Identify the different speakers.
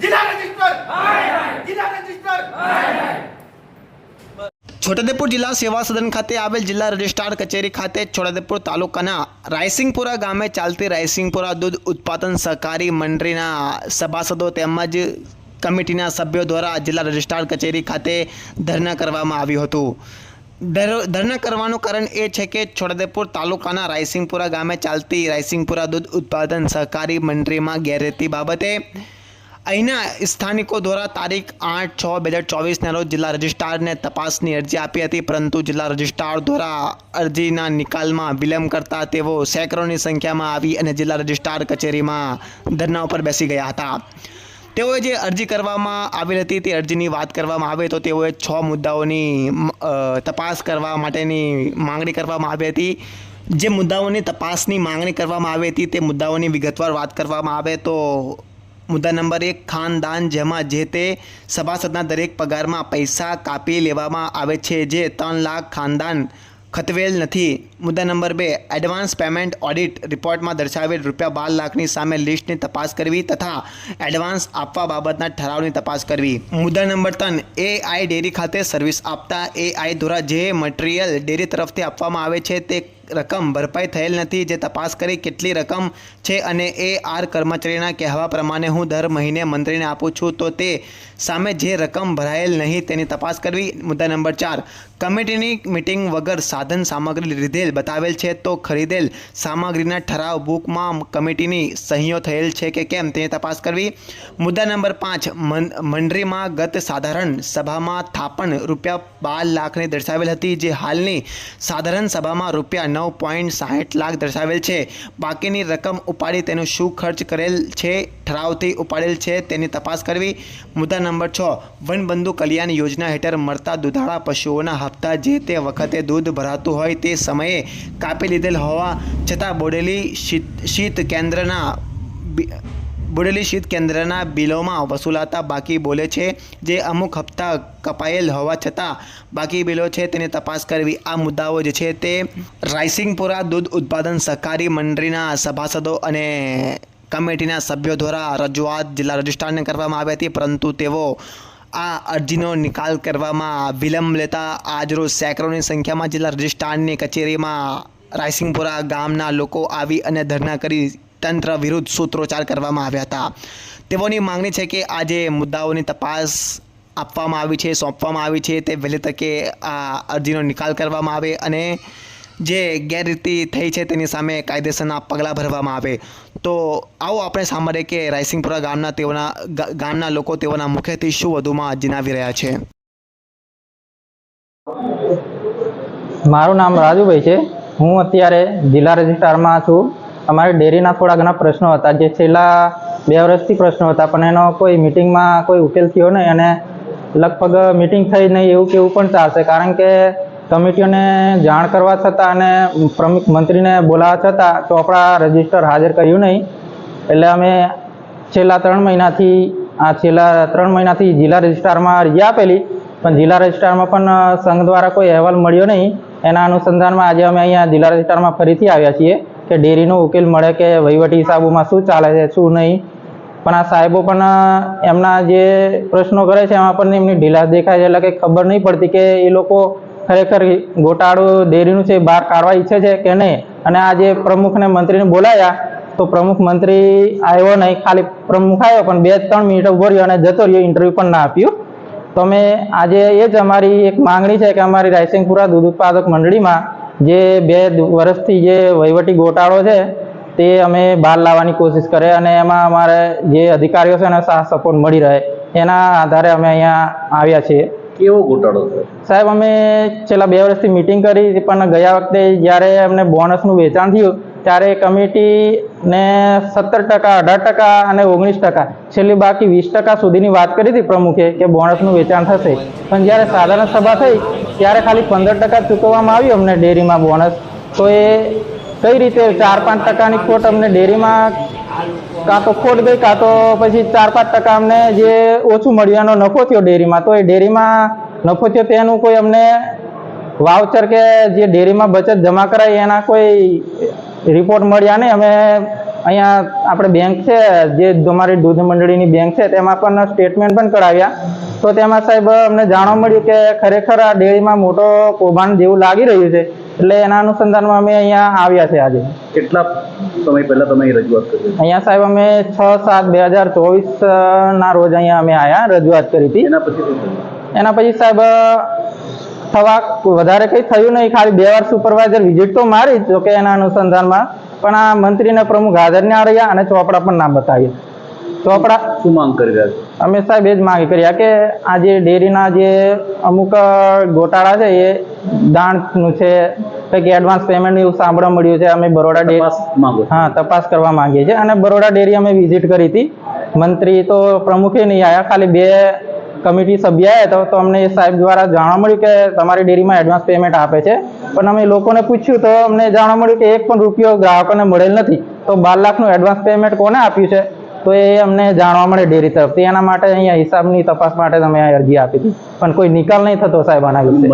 Speaker 1: જિલ્લા રજિસ્ટર જિલ્લા રજિસ્ટર
Speaker 2: છોટાઉદેપુર જિલ્લા સેવા સદન ખાતે આવેલ જિલ્લા રજિસ્ટ્રાર કચેરી ખાતે છોટાદેપુર તાલુકાના રાયસિંગપુરા ગામે ચાલતી રાયસિંગપુરા દૂધ ઉત્પાદન સહકારી મંડળીના સભાસદો તેમજ કમિટીના સભ્યો દ્વારા જિલ્લા રજિસ્ટ્રાર કચેરી ખાતે ધરણા કરવામાં આવ્યું હતું. ધર- ધરણા કરવાનું કારણ એ છે કે છોટાદેપુર તાલુકાના રાયસિંગપુરા ગામે ચાલતી રાયસિંગપુરા દૂધ ઉત્પાદન સહકારી મંડળીમાં ગેરરીતિ બાબતે અહીંના સ્થાનિકો દ્વારા તારીખ આઠ છ બે હજાર ચોવીસના રોજ જિલ્લા રજિસ્ટ્રારને તપાસની અરજી આપી હતી, પરંતુ જિલ્લા રજિસ્ટ્રાર દ્વારા અરજીના નિકાલમાં વિલંબ કરતા તેઓ સેંકડોની સંખ્યામાં આવી અને જિલ્લા રજિસ્ટ્રાર કચેરીમાં ધરના ઉપર બેસી ગયા હતા. તેઓએ જે અરજી કરવામાં આવેલ હતી તે અરજીની વાત કરવામાં આવે તો તેઓએ છ મુદ્દાઓની તપાસ કરવા માટેની માંગણી કરવામાં આવી હતી. જે મુદ્દાઓની તપાસની માંગણી કરવામાં આવી હતી તે મુદ્દાઓની વિગતવાર વાત કરવામાં આવે તો મુદ્દા નંબર એક, ખાનદાન જેમાં જે તે સભાસદના દરેક પગારમાં પૈસા કાપી લેવામાં આવે છે, જે ત્રણ લાખ ખાનદાન ખતવેલ નથી. મુદ્દા નંબર બે, એડવાન્સ પેમેન્ટ ઓડિટ રિપોર્ટમાં દર્શાવેલ રૂપિયા બાર લાખની સામે લિસ્ટની તપાસ કરવી તથા એડવાન્સ આપવા બાબતના ઠરાવની તપાસ કરવી. મુદ્દા નંબર ત્રણ આઈ ડેરી ખાતે સર્વિસ આપતા એ આઈ દ્વારા જે મટીરિયલ ડેરી તરફથી આપવામાં આવે છે, તે રકમ ભરપાઈ થયેલ નથી. જે તપાસ કરી કેટલી રકમ છે અને એ આર કર્મચારીના કહેવા પ્રમાણે હું દર મહિને મંત્રીને આપું છું. તો તે સામે જે રકમ ભરાયેલ નહીં તેની તપાસ કરવી. મુદ્દા નંબર ચાર. કમિટીની મિટિંગ વગર સાધન સામગ્રી લીધેલ બતાવેલ છે તો ખરીદેલ સામગ્રીના ઠરાવ બુકમાં કમિટીની સહીઓ થયેલ છે કે કેમ તે તપાસ કરવી. મુદ્દા નંબર પાંચ મંડળીમાં ગત સાધારણ સભામાં થાપણ રૂપિયા બાર લાખની દર્શાવેલ હતી, જે હાલની સાધારણ સભામાં રૂપિયા નવ પોઈન્ટ સાહીઠ લાખ દર્શાવેલ છે. બાકીની રકમ ઉપાડી તેનો શું ખર્ચ કરેલ છે ઠરાવથી ઉપાડેલ છે તેની તપાસ કરવી. મુદ્દા નંબર છ. વનબંધુ કલ્યાણ યોજના હેઠળ મળતા દુધાળા પશુઓના હપ્તા જે તે વખતે દૂધ ભરાતું હોય તે સમયે કાપી લીધેલ હોવા છતાં બોડેલી શીત શીત કેન્દ્રના બોડેલી શીત કેન્દ્રના બિલોમાં વસૂલાતા બાકી બોલે છે જે અમુક હપ્તા કપાયેલ હોવા છતાં બાકી બિલો છે તેની તપાસ કરવી. આ મુદ્દાઓ જે છે તે રાઇસિંગપુરા દૂધ ઉત્પાદન સહકારી મંડળીના સભાસદો અને કમિટીના સભ્યો દ્વારા રજૂઆત જિલ્લા રજિસ્ટ્રારને કરવામાં આવી હતી, પરંતુ તેઓ આ અરજીનો નિકાલ કરવામાં વિલંબ લેતા આજરોજ સેંકડોની સંખ્યામાં જિલ્લા રજિસ્ટ્રારની કચેરીમાં રાયસિંગપુરા ગામના લોકો આવી અને ધરણા કરી તંત્ર વિરુદ્ધ સૂત્રોચ્ચાર કરવામાં આવ્યા હતા. તેઓની માંગણી છે કે આ જે મુદ્દાઓની તપાસ આપવામાં આવી છે, સોંપવામાં આવી છે, તે વહેલી તકે આ અરજીનો નિકાલ કરવામાં આવે અને જે ગેરરીતિ થઈ છે તેની સામે કાયદેસરના પગલાં ભરવામાં આવે. તો આવો આપણે સાંભળીએ કે રાયસિંગપુરા ગામના તેઓના ગામના લોકો તેઓના મુખેથી શું વધુમાં જણાવી રહ્યા છે.
Speaker 3: મારું નામ રાજુભાઈ છે. હું અત્યારે જિલ્લા રજિસ્ટ્રારમાં છું. અમારે ડેરીના થોડા ઘણા પ્રશ્નો હતા જે છેલ્લા બે વર્ષથી પ્રશ્નો હતા, પણ એનો કોઈ મિટિંગમાં કોઈ ઉકેલ થયો નહીં અને લગભગ મિટિંગ થઈ નહીં એવું કેવું પણ ચાલશે. કારણ કે કમિટીઓને જાણ કરવા છતાં અને પ્રમુખ મંત્રીને બોલાવવા છતાં ચોપડા રજિસ્ટર હાજર કર્યું નહીં. એટલે અમે છેલ્લા ત્રણ મહિનાથી, આ છેલ્લા ત્રણ મહિનાથી જિલ્લા રજિસ્ટ્રારમાં અરજી આપેલી, પણ જિલ્લા રજિસ્ટ્રારમાં પણ સંઘ દ્વારા કોઈ અહેવાલ મળ્યો નહીં. એના અનુસંધાનમાં આજે અમે અહીંયા જિલ્લા રજિસ્ટ્રારમાં ફરીથી આવ્યા છીએ કે ડેરીનો ઉકેલ મળે કે વહીવટી હિસાબોમાં શું ચાલે છે, શું નહીં. પણ આ સાહેબો પણ એમના જે પ્રશ્નો કરે છે એમાં પણ એમની ઢીલાસ દેખાય છે એટલે કે ખબર નહીં પડતી કે એ લોકો ખરેખર ગોટાળો ડેરીનું છે બહાર કાઢવા ઈચ્છે છે કે નહીં? અને આ જે પ્રમુખને મંત્રીને બોલાયા, તો પ્રમુખ મંત્રી આવ્યો નહીં, ખાલી પ્રમુખ આવ્યો, પણ બે ત્રણ મિનિટ ઊભો રહ્યો અને જતો રહ્યો ઇન્ટરવ્યૂ પણ ના આપ્યું. તો અમે આજે એ જ અમારી એક માંગણી છે કે અમારી રાયસિંગપુરા દૂધ ઉત્પાદક મંડળીમાં જે બે વર્ષથી જે વહીવટી ગોટાળો છે, તે અમે બહાર લાવવાની કોશિશ કરે અને એમાં અમારે જે અધિકારીઓ છે એને સપોર્ટ મળી રહે. એના આધારે અમે અહીંયા આવ્યા છીએ.
Speaker 4: કેવો ઘોટાળો છે
Speaker 3: સાહેબ, અમે છેલ્લા બે વર્ષથી મિટિંગ કરી પણ ગયા વખતે જ્યારે અમને બોનસનું વેચાણ થયું, ત્યારે કમિટીને સત્તર ટકા, અઢાર ટકા અને ઓગણીસ ટકા, છેલ્લી બાકી વીસ ટકા સુધીની વાત કરી હતી પ્રમુખે કે બોનસનું વેચાણ થશે. પણ જ્યારે સાધારણ સભા થઈ, ત્યારે ખાલી પંદર ટકા ચૂકવવામાં આવ્યું અમને ડેરીમાં બોનસ તો એ કઈ રીતે ચાર પાંચ ટકાની ખોટ અમને ડેરીમાં કાં તો ખોટ ગઈ, કાં તો પછી ચાર પાંચ ટકા અમને જે ઓછું મળ્યું એનો નફો થયો ડેરીમાં, તો એ ડેરીમાં નફો થયો તેનું કોઈ અમને વાવચર કે જે ડેરીમાં બચત જમા કરાય, એના કોઈ રિપોર્ટ મળ્યા નહીં. અમે અહીંયા આપણે બેંક છે, જે અમારી દૂધ મંડળીની બેંક છે, તેમાં પણ સ્ટેટમેન્ટ પણ કરાવ્યા તો તેમાં સાહેબ અમને જાણવા મળ્યું કે ખરેખર આ ડેરીમાં મોટો કૌભાંડ જેવું લાગી રહ્યું છે. એટલે એના અનુસંધાનમાં અમે અહીંયા આવ્યા છે આજે.
Speaker 4: કેટલા સમય પહેલા તમે રજૂઆત કરી
Speaker 3: અહીંયા સાહેબ અમે છ સાત બે હજાર ચોવીસ ના રોજ અહીંયા અમે આવ્યા રજૂઆત કરી હતી.
Speaker 4: એના પછી
Speaker 3: એના પછી સાહેબ થવા વધારે કંઈ થયું નહીં ખાલી બે વાર સુપરવાઇઝર વિઝિટ તો મારી જ જોકે એના અનુસંધાનમાં. પણ આ મંત્રીને પ્રમુખ હાજર ને રહ્યા અને ચોપડા પણ નામ બતાવ્યા ચોપડા
Speaker 4: શું માંગ કરી રહ્યા છો?
Speaker 3: અમે સાહેબ એ જ માંગ કર્યા કે આ જે ડેરીના જે અમુક ગોટાળા છે એ દાણનું છે કંઈક એડવાન્સ પેમેન્ટ એવું સાંભળવા મળ્યું છે અમે બરોડા ડેરી હા તપાસ કરવા માંગીએ છીએ. અને બરોડા ડેરી અમે વિઝિટ કરી હતી. મંત્રી તો પ્રમુખે નહીં આવ્યા ખાલી બે કમિટી સભ્ય આવ્યા તો તો અમને એ સાહેબ દ્વારા જાણવા મળ્યું કે તમારી ડેરીમાં એડવાન્સ પેમેન્ટ આપે છે. પણ અમે લોકોને પૂછ્યું તો અમને જાણવા મળ્યું કે એક પણ રૂપિયો ગ્રાહકોને મળેલ નથી. તો બાર લાખનું એડવાન્સ પેમેન્ટ કોને આપ્યું છે? તો એ અમને જાણવા મળે ડેરી તરફથી. એના માટે અહીંયા હિસાબની તપાસ માટે તમે અરજી આપી હતી. પણ કોઈ નિકાલ નહીં થતો સાહેબ આના વિશે.